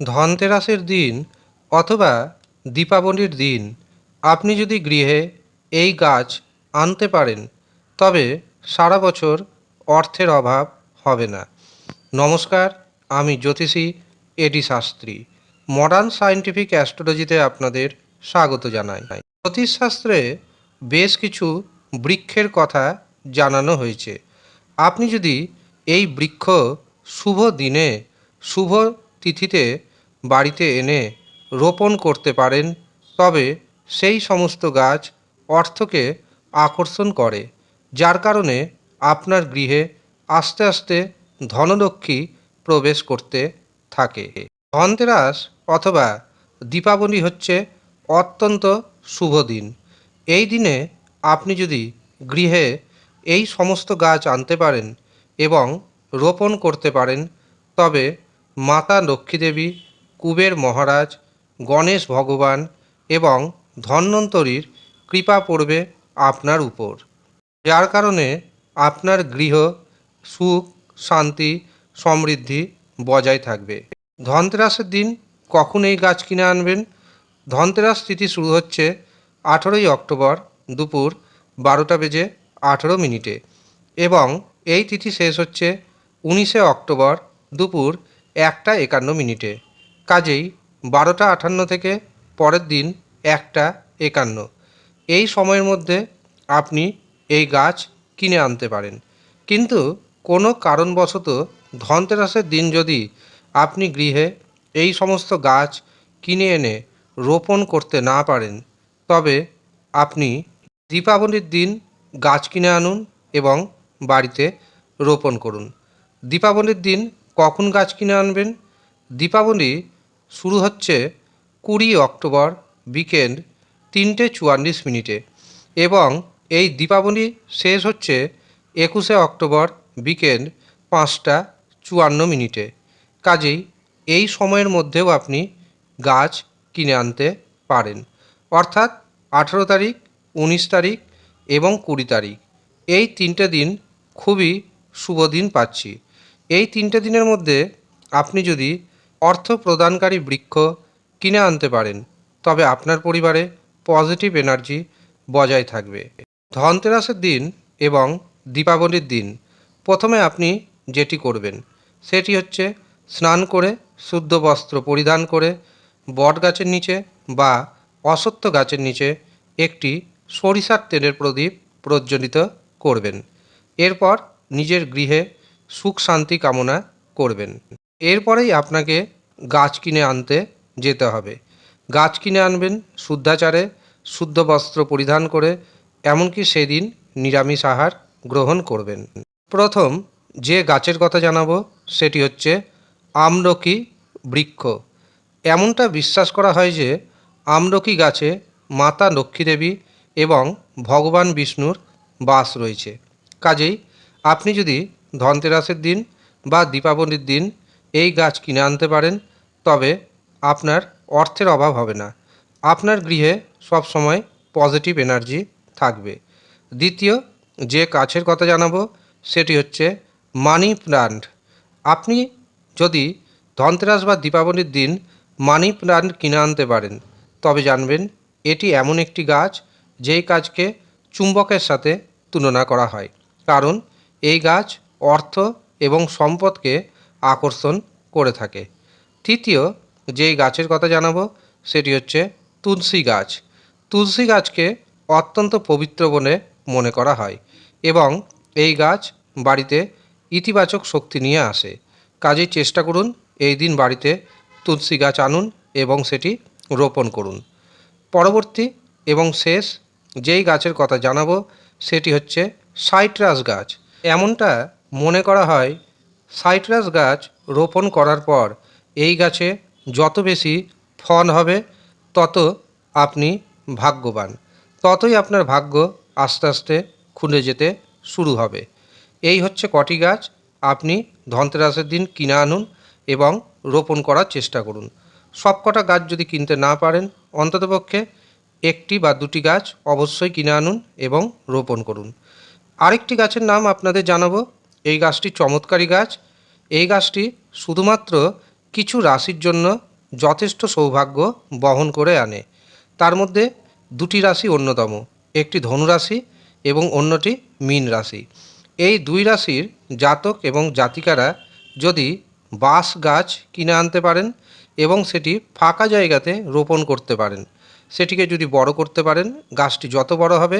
ধনতেরাসের দিন অথবা দীপাবলির দিন আপনি যদি গৃহে এই গাছ আনতে পারেন, তবে সারা বছর অর্থের অভাব হবে না। নমস্কার, আমি জ্যোতিষী A D Shastri. Modern scientific অ্যাস্ট্রোলজিতে আপনাদের স্বাগত জানাই। জ্যোতিষশাস্ত্রে বেশ কিছু বৃক্ষের কথা জানানো হয়েছে। আপনি যদি এই বৃক্ষ শুভ দিনে, শুভ তিথিতে বাড়িতে এনে রোপণ করতে পারেন, তবে সেই সমস্ত গাছ অর্থকে আকর্ষণ করে, যার কারণে আপনার গৃহে আস্তে আস্তে ধনলক্ষ্মী প্রবেশ করতে থাকে। ধনতেরাস অথবা দীপাবলি হচ্ছে অত্যন্ত শুভ দিন। এই দিনে আপনি যদি গৃহে এই সমস্ত গাছ আনতে পারেন এবং রোপণ করতে পারেন, তবে মাতা লক্ষ্মীদেবী কুবের মহারাজ, গণেশ ভগবান এবং ধন্বন্তরীর কৃপা পড়বে আপনার উপর। যার কারণে আপনার গৃহ সুখ, শান্তি, সমৃদ্ধি বজায় থাকবে। ধনতেরাসের দিন কখন এই গাছ কিনে আনবেন? ধনতেরাস তিথি শুরু হচ্ছে আঠেরোই অক্টোবর দুপুর বারোটা বেজে আঠেরো মিনিটে এবং এই তিথি শেষ হচ্ছে উনিশে অক্টোবর দুপুর একটা একান্ন মিনিটে। কাজেই বারোটা আটান্ন থেকে পরের দিন একটা একান্ন। এই সময়ের মধ্যে আপনি এই গাছ কিনে আনতে পারেন। কিন্তু কোনো কারণবশত ধনতেরাসের দিন যদি আপনি গৃহে এই সমস্ত গাছ কিনে এনে রোপণ করতে না পারেন, তবে আপনি দীপাবলির দিন গাছ কিনে আনুন এবং বাড়িতে রোপণ করুন। দীপাবলির দিন কখন গাছ কিনে আনবেন? দীপাবলি শুরু হচ্ছে কুড়ি অক্টোবর বিকেল তিনটে চুয়াল্লিশ মিনিটে এবং এই দীপাবলি শেষ হচ্ছে একুশে অক্টোবর বিকেল পাঁচটা চুয়ান্ন মিনিটে। কাজেই এই সময়ের মধ্যেও আপনি গাছ কিনে আনতে পারেন। অর্থাৎ আঠেরো তারিখ, উনিশ তারিখ এবং কুড়ি তারিখ। এই তিনটে দিন খুবই শুভ দিন পাচ্ছি। এই তিনটে দিনের মধ্যে আপনি যদি অর্থ প্রদানকারী বৃক্ষ কিনে আনতে পারেন, তবে আপনার পরিবারে পজিটিভ এনার্জি বজায় থাকবে। ধনতেরাসের দিন এবং দীপাবলির দিন, প্রথমে আপনি যেটি করবেন, সেটি হচ্ছে স্নান করে শুদ্ধ বস্ত্র পরিধান করে বট গাছের নিচে বা অসত্য গাছের নিচে একটি সরিষার তেলের প্রদীপ প্রজ্বলিত করবেন। এরপর নিজের গৃহে সুখ শান্তি কামনা করবেন। এরপরেই আপনাকে গাছ কিনে আনতে যেতে হবে। গাছ কিনে আনবেন শুদ্ধাচারে, শুদ্ধ বস্ত্র পরিধান করে, এমনকি সেদিন নিরামিষ আহার গ্রহণ করবেন। প্রথম যে গাছের কথা জানাব সেটি হচ্ছে আমলকি বৃক্ষ। এমনটা বিশ্বাস করা হয় যে আমলকি গাছে মাতা লক্ষ্মীদেবী এবং ভগবান বিষ্ণুর বাস রয়েছে। কাজেই আপনি যদি ধনতেরাসের দিন বা দীপাবলির দিন এই গাছ কিনে আনতে পারেন, তবে আপনার অর্থের অভাব হবে না। আপনার গৃহে সবসময় পজিটিভ এনার্জি থাকবে। দ্বিতীয়, যে গাছের কথা জানাব, সেটি হচ্ছে মানি প্লান্ট। আপনি যদি ধনতেরাস বা দীপাবলির দিন মানি প্লান্ট কিনে আনতে পারেন, তবে জানবেন এটি এমন একটি গাছ যেই গাছকে চুম্বকের সাথে তুলনা করা হয়। কারণ এই গাছ অর্থ এবং সম্পদকে আকর্ষণ করে থাকে। তৃতীয় যেই গাছের কথা জানাব, সেটি হচ্ছে তুলসী গাছ। তুলসী গাছকে অত্যন্ত পবিত্র বলে মনে করা হয় এবং এই গাছ বাড়িতে ইতিবাচক শক্তি নিয়ে আসে। কাজেই চেষ্টা করুন এই দিন বাড়িতে তুলসী গাছ আনুন এবং সেটি রোপণ করুন। পরবর্তী এবং শেষ যেই গাছের কথা জানাব, সেটি হচ্ছে সাইট্রাস গাছ। এমনটা মনে করা হয় সাইট্রাস গাছ রোপণ করার পর এই গাছে যত বেশি ফল হবে, তত আপনি ভাগ্যবান। ততই আপনার ভাগ্য আস্তে আস্তে খুলে যেতে শুরু হবে। এই হচ্ছে কটি গাছ আপনি ধনতেরাসের দিন কিনে আনুন এবং রোপণ করার চেষ্টা করুন। সব কটা গাছ যদি কিনতে না পারেন, অন্ততপক্ষে একটি বা দুটি গাছ অবশ্যই কিনে আনুন এবং রোপণ করুন। আরেকটি গাছের নাম আপনাদের জানাব এই গাছটি চমৎকারী গাছ। এই গাছটি শুধুমাত্র কিছু রাশির জন্য যথেষ্ট সৌভাগ্য বহন করে আনে। তার মধ্যে দুটি রাশি অন্যতম, একটি ধনুরাশি এবং অন্যটি মীন রাশি। এই দুই রাশির জাতক এবং জাতিকারা যদি বাঁশ গাছ কিনে আনতে পারেন এবং সেটি ফাঁকা জায়গাতে রোপণ করতে পারেন, সেটিকে যদি বড় করতে পারেন, গাছটি যত বড় হবে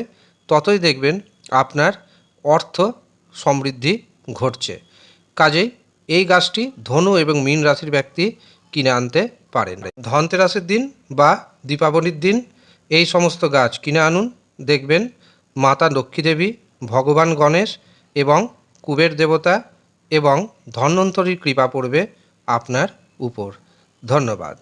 ততই দেখবেন আপনার অর্থ সমৃদ্ধি ঘটছে। কাজেই এই গাছটি ধনু এবং মীন রাশির ব্যক্তি কিনে আনতে পারেন। ধনতেরাসের দিন বা দীপাবলির দিন এই সমস্ত গাছ কিনে আনুন। দেখবেন মাতা লক্ষ্মী দেবী, ভগবান গণেশ এবং কুবের দেবতা এবং ধন্বন্তরীর কৃপা পড়বে আপনার উপর। ধন্যবাদ।